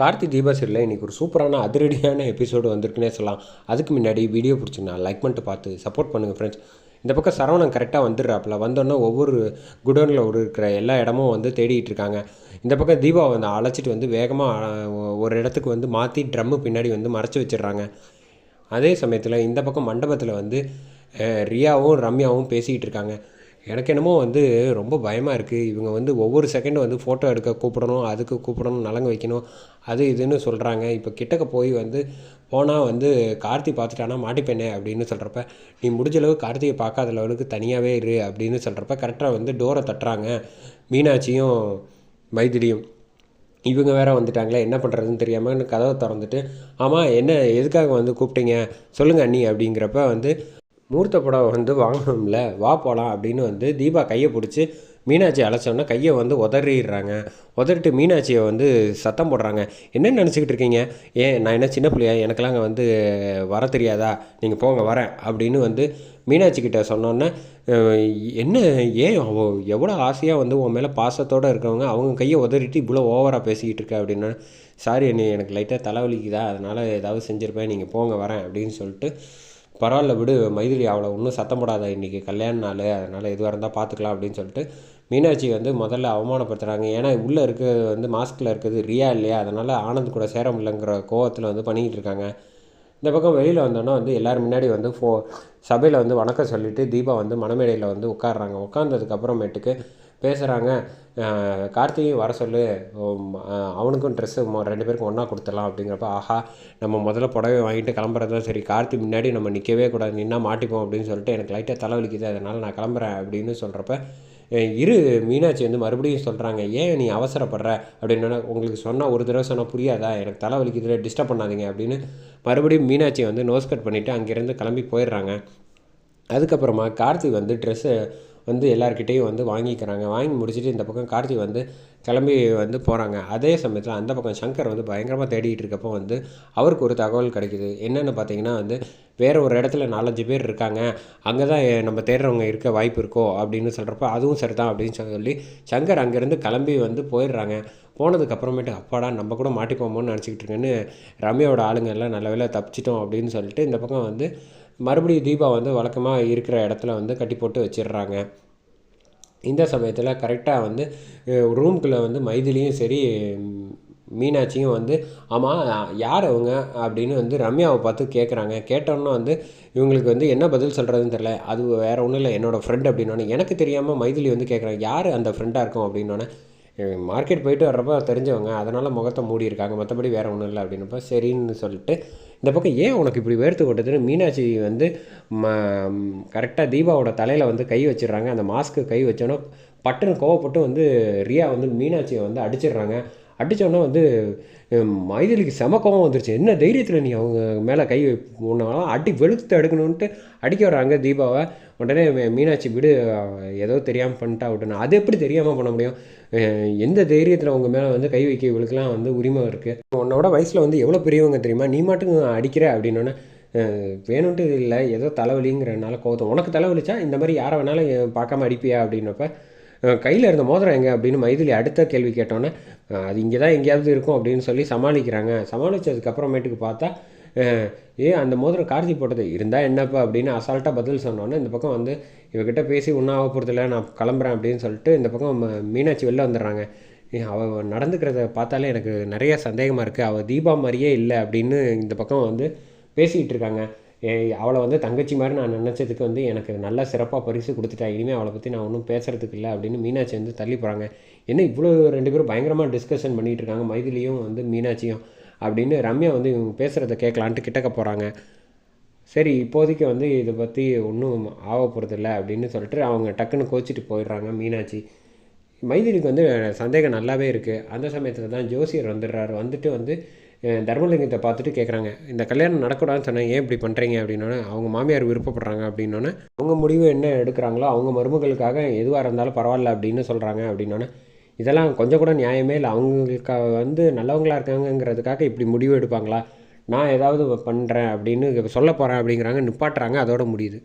கார்த்தி தீபாசிரியில் இன்றைக்கி ஒரு சூப்பரான அதிரடியான எபிசோடு வந்திருக்குன்னே சொல்லலாம். அதுக்கு முன்னாடி வீடியோ பிடிச்சிங்கன்னா லைக் பண்ணிட்டு பார்த்து சப்போர்ட் பண்ணுங்கள் ஃப்ரெண்ட்ஸ் இந்த பக்கம் சரவணன் கரெக்டாக வந்துடுறாப்புல. வந்தோன்னே ஒவ்வொரு குடோனில் ஒரு இருக்கிற எல்லா இடமும் வந்து தேடிட்டு இருக்காங்க. இந்த பக்கம் தீபா வந்து அழைச்சிட்டு வந்து வேகமாக ஒரு இடத்துக்கு வந்து மாற்றி ட்ரம்மு பின்னாடி வந்து மறைச்சி வச்சிடுறாங்க. அதே சமயத்தில் இந்த பக்கம் மண்டபத்தில் வந்து ரியாவும் ரம்யாவும் பேசிக்கிட்டு இருக்காங்க. எனக்கு என்னமோ வந்து ரொம்ப பயமாக இருக்குது இவங்க வந்து ஒவ்வொரு செகண்டும் வந்து ஃபோட்டோ எடுக்க கூப்பிடணும் அதுக்கு கூப்பிடணும் நலங்கு வைக்கணும். அது இதுன்னு சொல்கிறாங்க இப்போ கிட்டக்க போய் வந்து போனால் வந்து கார்த்தி பார்த்துட்டானா மாட்டிப்பேனே அப்படின்னு சொல்கிறப்ப நீ முடிஞ்ச அளவு கார்த்தியை பார்க்காத அளவுக்கு தனியாகவே இரு அப்படின்னு சொல்கிறப்ப கரெக்டாக வந்து டோரை தட்டுறாங்க. மீனாட்சியும் மைதிலியும். இவங்க வேற வந்துட்டாங்களே என்ன பண்ணுறதுன்னு தெரியாமல் கதவை திறந்துட்டு ஆமாம் என்ன எதுக்காக வந்து கூப்பிட்டீங்க? சொல்லுங்கள் அண்ணி அப்படிங்கிறப்ப வந்து மூர்த்த புடவை வந்து வாங்கணும்ல வா போகலாம் அப்படின்னு வந்து தீபா கையை பிடிச்சி மீனாட்சி அழைச்சோன்னா கையை வந்து உதறிடுறாங்க. உதறிட்டு மீனாட்சியை வந்து சத்தம் போடுறாங்க. என்ன நினச்சிக்கிட்டு இருக்கீங்க? ஏன் நான் என்ன சின்ன பிள்ளையா? எனக்கெல்லாம் அங்கே வந்து வர தெரியாதா? நீங்கள் போங்க வரேன். அப்படின்னு வந்து மீனாட்சி கிட்ட சொன்னோன்னே என்ன ஏன் எவ்வளோ ஆசையாக வந்து உன் மேலே பாசத்தோடு இருக்கவங்க அவங்க கையை உதறிட்டு இவ்வளோ ஓவராக பேசிக்கிட்டு இருக்க? அப்படின்னா சாரி அண்ணி எனக்கு லைட்டாக தலைவலிக்குதா அதனால் ஏதாவது செஞ்சுருப்பேன். நீங்கள் போங்க வரேன். அப்படின்னு சொல்லிட்டு பரவாயில்ல விடு மைதிலி அவளை ஒன்றும் சத்தம் போடாத இன்றைக்கி கல்யாண நாள் அதனால் எதுவாக இருந்தால் பார்த்துக்கலாம் அப்படின்னு சொல்லிட்டு மீனாட்சி வந்து முதல்ல அவமானப்படுத்துகிறாங்க ஏன்னா உள்ளே இருக்கிறது வந்து மாஸ்கில் இருக்கிறது ரியா இல்லையா? அதனால் ஆனந்த் கூட சேர முடியலங்கிற கோவத்தில் வந்து பண்ணிக்கிட்டு இருக்காங்க. இந்த பக்கம் வெளியில் வந்தோன்னா வந்து எல்லோரும் முன்னாடி வந்து ஃபோ சபையில் வந்து வணக்கம் சொல்லிவிட்டு தீபா வந்து மணமேடையில் வந்து உட்காடுறாங்க உட்காந்ததுக்கப்புறமேட்டுக்கு பேசுகிறாங்க கார்த்திகையும் வர சொல்லு. அவனுக்கும் ட்ரெஸ்ஸு ரெண்டு பேருக்கும் ஒன்றா கொடுத்துடலாம் அப்படிங்கிறப்ப ஆஹா நம்ம முதல்ல புடவை வாங்கிட்டு கிளம்புறது தான் சரி கார்த்தி முன்னாடி நம்ம நிற்கவே கூடாது நின்னா மாட்டிப்போம் அப்படின்னு சொல்லிட்டு எனக்கு லைட்டாக தலைவலிக்குது அதனால் நான் கிளம்புறேன் அப்படின்னு சொல்கிறப்ப இரு மீனாட்சி வந்து மறுபடியும் சொல்கிறாங்க ஏன் நீ அவசரப்படுற? அப்படின்னா உங்களுக்கு சொன்னால் ஒரு தடவை சொன்னால் புரியாதா? எனக்கு தலைவலிக்குதுல டிஸ்டர்ப் பண்ணாதீங்க அப்படின்னு மறுபடியும் மீனாட்சியை வந்து நோஸ் கட் பண்ணிவிட்டு அங்கேருந்து கிளம்பி போயிடுறாங்க. அதுக்கப்புறமா கார்த்தி வந்து ட்ரெஸ்ஸு வந்து எல்லாருக்கிட்டேயும் வந்து வாங்கிக்கிறாங்க. வாங்கி முடிச்சுட்டு இந்த பக்கம் கார்த்தி வந்து கிளம்பி வந்து போகிறாங்க அதே சமயத்தில் அந்த பக்கம் சங்கர் வந்து பயங்கரமாக தேடிட்டு இருக்கப்போ வந்து அவருக்கு ஒரு தகவல் கிடைக்குது. என்னென்னு பார்த்தீங்கன்னா வந்து வேறு ஒரு இடத்துல நாலஞ்சு பேர் இருக்காங்க. அங்கே தான் நம்ம தேடுறவங்க இருக்க வாய்ப்பு இருக்கோ அப்படின்னு சொல்கிறப்ப அதுவும் சரிதான் அப்படின்னு சொல்லி சங்கர் அங்கேருந்து கிளம்பி வந்து போயிடுறாங்க. போனதுக்கு அப்புறமேட்டு அப்பாடா நம்ம கூட மாட்டிப்போமோன்னு நினச்சிக்கிட்டு இருக்கேன்னு ரம்யாவோட ஆளுங்க எல்லாம் நல்ல வேலை தப்பிச்சிட்டோம் அப்படின்னு சொல்லிட்டு இந்த பக்கம் வந்து மறுபடியும் தீபா வந்து வழக்கமாக இருக்கிற இடத்துல வந்து கட்டி போட்டு வச்சிடுறாங்க. இந்த சமயத்தில் கரெக்டாக வந்து ரூம்குள்ளே வந்து மைதிலியும் சரி மீனாட்சியும் வந்து ஆமாம் யார் அவங்க? அப்படின்னு வந்து ரம்யாவை பார்த்து கேட்குறாங்க கேட்டோன்னே வந்து இவங்களுக்கு வந்து என்ன பதில் சொல்கிறதுன்னு தெரில அது வேறு ஒன்றும் இல்லை. என்னோடய ஃப்ரெண்ட் அப்படின்னோடனே எனக்கு தெரியாமல் மைதிலி வந்து கேட்குறாங்க யார் அந்த ஃப்ரெண்டாக இருக்கும்? அப்படின்னோடனே மார்க்கெட் போயிட்டு வர்றப்ப தெரிஞ்சவங்க அதனால் முகத்தை மூடி இருக்காங்க மற்றபடி வேறு ஒன்றும் இல்லை அப்படின்னப்ப சரின்னு சொல்லிட்டு இந்த பக்கம் ஏன் உனக்கு இப்படி வேர்த்து கொட்டதுன்னு மீனாட்சி வந்து ம கரெக்டாக தீபாவோட தலையில் வந்து கை வச்சிடுறாங்க. அந்த மாஸ்க்கு கை வச்சோன்னா பட்டுன்னு கோவப்பட்டு வந்து ரியா வந்து மீனாட்சியை வந்து அடிச்சிடுறாங்க. அடித்தோடனே வந்து மைதிலிக்கு செம கோவம் வந்துருச்சு. என்ன தைரியத்தில் நீ அவங்க மேலே கை உன்னாலாம் அடி வெளுத்து எடுக்கணுன்ட்டு அடிக்க வர்றாங்க தீபாவை உடனே மீனாட்சி விடு ஏதோ தெரியாமல் பண்ணிட்டா விட்டுனா. அது எப்படி தெரியாமல் பண்ண முடியும்? எந்த தைரியத்தில் உங்கள் மேலே வந்து கை வைக்க இவளுக்குலாம் வந்து உரிமை இருக்குது உன்னோட வயசில் வந்து எவ்வளோ பெரியவங்க தெரியுமா? நீ மட்டும் அடிக்கிற அப்படின்னோடனே வேணும்ட்டு இல்லை ஏதோ தலைவலிங்கிறனால கோவத்தம் உனக்கு தலைவலிச்சா இந்த மாதிரி யாரை வேணாலும் பார்க்காம அடிப்பியா அப்படின்னப்ப கையில் இருந்த மோதிரம் எங்கே அப்படின்னு மைதிலி அடுத்த கேள்வி கேட்டோன்னே அது இங்கே தான் எங்கேயாவது இருக்கும் அப்படின்னு சொல்லி சமாளிக்கிறாங்க. சமாளித்ததுக்கப்புறமேட்டுக்கு பார்த்தா ஏ அந்த மோதிரம் கார்த்தி போட்டது. இருந்தால் என்னப்பா அப்படின்னு அசால்ட்டாக பதில் சொன்னோன்னே இந்த பக்கம் வந்து இவகிட்ட பேசி ஒன்றும் ஆக போகிறதில்ல நான் கிளம்புறேன் அப்படின்னு சொல்லிட்டு இந்த பக்கம் ம- மீனாட்சி வெளில வந்துடுறாங்க. ஏ, நடந்துக்கிறத பார்த்தாலே எனக்கு நிறைய சந்தேகமாக இருக்குது அவள் தீபா மாதிரியே இல்லை அப்படின்னு இந்த பக்கம் வந்து பேசிகிட்டு இருக்காங்க. அவளை வந்து தங்கச்சி மாதிரி நான் நினச்சதுக்கு வந்து எனக்கு நல்லா சிறப்பாக பரிசு கொடுத்துட்டா. இனிமேல் அவளை பற்றி நான் ஒன்றும் பேசுறதுக்கு இல்லை அப்படின்னு மீனாட்சி வந்து தள்ளி போகிறாங்க என்ன இவ்வளோ ரெண்டு பேரும் பயங்கரமாக டிஸ்கஷன் பண்ணிகிட்டு இருக்காங்க. மைதிலியும் வந்து மீனாட்சியும் அப்படின்னு ரம்யா வந்து இவங்க பேசுகிறத கேட்கலான்ட்டு கிட்டக்க போகிறாங்க சரி இப்போதைக்கு வந்து இதை பற்றி ஒன்றும் ஆக போகிறதில்ல அப்படின்னு சொல்லிட்டு அவங்க டக்குன்னு கோச்சிட்டு போயிடுறாங்க மீனாட்சி. மைதிலிக்கு வந்து சந்தேகம் நல்லாவே இருக்குது அந்த சமயத்தில் தான் ஜோசியர் வந்துடுறாரு. வந்துட்டு வந்து தர்மலிங்கத்தை பார்த்துட்டு கேட்குறாங்க இந்த கல்யாணம் நடக்கூடாதுன்னு சொன்னேன் ஏன் இப்படி பண்ணுறீங்க அப்படின்னோடனே அவங்க மாமியார் விருப்பப்படுறாங்க அப்படின்னோடனே அவங்க முடிவு என்ன எடுக்கிறாங்களோ அவங்க மருமகளுக்காக எதுவாக இருந்தாலும் பரவாயில்ல அப்படின்னு சொல்கிறாங்க அப்படின்னோடனே இதெல்லாம் கொஞ்சம் கூட நியாயமே இல்லை. அவங்களுக்கு வந்து நல்லவங்களா இருக்காங்கங்கிறதுக்காக இப்படி முடிவு எடுப்பாங்களா? நான் ஏதாவது பண்ணுறேன் அப்படின்னு சொல்ல போகிறேன் அப்படிங்கிறாங்க நிப்பாட்டுறாங்க அதோட முடியுது.